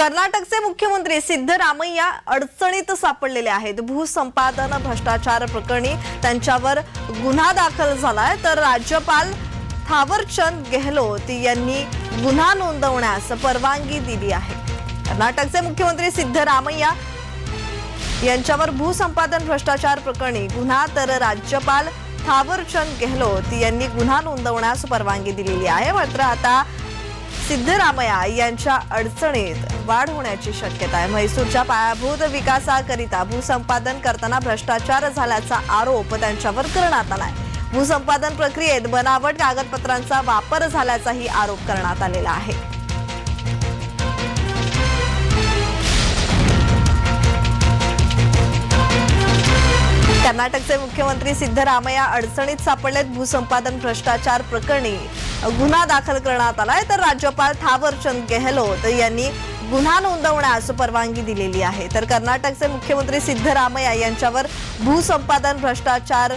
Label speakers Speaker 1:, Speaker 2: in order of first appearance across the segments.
Speaker 1: कर्नाटकचे मुख्यमंत्री सिद्धरामय्या अडचणीत सापडलेले आहेत. भूसंपादन भ्रष्टाचार प्रकरणी त्यांच्यावर गुन्हा दाखल झालाय. तर राज्यपाल थावरचंद गेहलोत यांनी गुन्हा नोंदवण्यास परवानगी दिली आहे. कर्नाटकचे मुख्यमंत्री सिद्धरामय्या यांच्यावर भूसंपादन भ्रष्टाचार प्रकरणी गुन्हा तर राज्यपाल थावरचंद गेहलोत यांनी गुन्हा नोंदवण्यास परवानगी दिलेली आहे. मात्र आता सिद्धरामया यांच्या अडचणीत वाढ होण्याची शक्यता आहे. म्हैसूरच्या पायाभूत विकासाकरिता भूसंपादन करताना भ्रष्टाचार झाल्याचा आरोप त्यांच्यावर करण्यात आलाय. भूसंपादन प्रक्रियेत बनावट कागदपत्रांचा वापर झाल्याचाही आरोप करण्यात आलेला आहे. कर्नाटकचे मुख्यमंत्री सिद्धरामय्या अडचणीत सापडलेत. भूसंपादन भ्रष्टाचार प्रकरणी गुन्हा दाखल करण्यात आलाय. तर राज्यपाल थावरचंद गेहलोत यांनी गुन्हा नोंदवण्यास परवानगी दिलेली आहे. तर कर्नाटकचे मुख्यमंत्री सिद्धरामय्या यांच्यावर भूसंपादन भ्रष्टाचार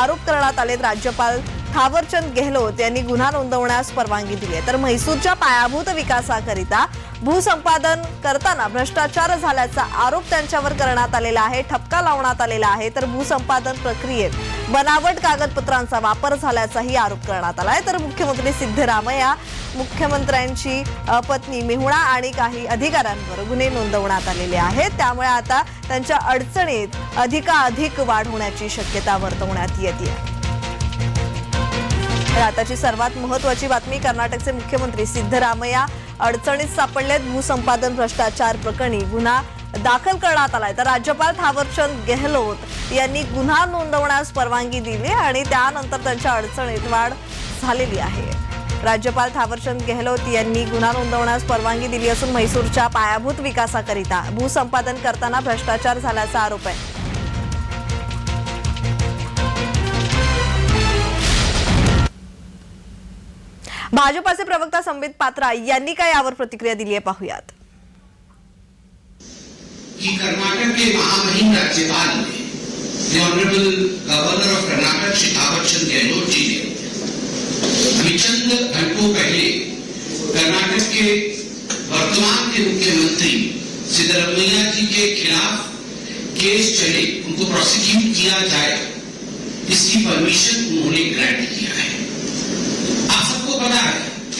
Speaker 1: आरोप करण्यात आलेत. राज्यपाल थावरचंद गेहलोत यांनी गुन्हा नोंदवण्यास परवानगी दिली आहे. तर म्हैसूरच्या पायाभूत विकासाकरिता भूसंपादन करताना भ्रष्टाचार झाल्याचा आरोप त्यांच्यावर करण्यात आलेला आहे ठपका लावण्यात आलेला आहे. तर भूसंपादन प्रक्रियेत बनावट कागदपत्रांचा वापर झाल्याचाही आरोप करण्यात आला आहे. तर मुख्यमंत्री सिद्धरामय्या मुख्यमंत्र्यांची पत्नी मेहुणा आणि काही अधिकाऱ्यांवर गुन्हे नोंदवण्यात आलेले आहेत. त्यामुळे आता त्यांच्या अडचणीत अधिकाधिक वाढ होण्याची शक्यता वर्तवण्यात येते तर आताची सर्वात महत्वाची बातमी कर्नाटकचे मुख्यमंत्री सिद्धरामय्या अडचणीत सापडलेत. भूसंपादन भ्रष्टाचार प्रकरणी गुन्हा दाखल करण्यात आलाय. तर राज्यपाल थावरचंद गेहलोत यांनी गुन्हा नोंदवण्यास परवानगी दिली आणि त्यानंतर त्यांच्या अडचणीत वाढ झालेली आहे. राज्यपाल थावरचंद गेहलोत यांनी गुन्हा नोंदवण्यास परवानगी दिली असून म्हैसूरच्या पायाभूत विकासाकरिता भूसंपादन करताना भ्रष्टाचार झाल्याचा आरोप आहे. भाजपाचे प्रवक्ता संबित पात्रा प्रतिक्रिया आहे पाहूयात.
Speaker 2: कि कर्नाटक के महामहिम राज्यपाल ने the honourable governor of Karnataka Shri Thawarchand Gehlot ji ने अभी चंद घंटों पहले कर्नाटक के वर्तमान के मुख्यमंत्री सिद्धरमैया जी के खिलाफ केस चले, उनको प्रोसिक्यूट किया जाए, इसकी परमिशन उन्होंने ग्रांट किया है है।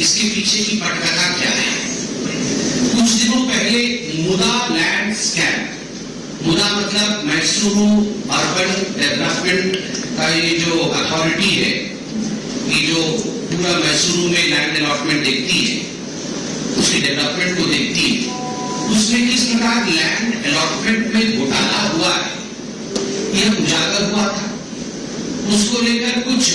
Speaker 2: इसके पीछे की पटकथा क्या है? कुछ दिनों पहले मुदा लैंड स्कैम मुदा मतलब मैसूरू अर्बन डेवलपमेंट का ये जो अथॉरिटी है, ये जो पूरा मैसूरू में लैंड अलॉटमेंट देखती है, उसकी डेवलपमेंट को देखती है, उसमें किस प्रकार लैंड अलॉटमेंट में घोटाला हुआ है? यह उजागर हुआ था। उसको लेकर कुछ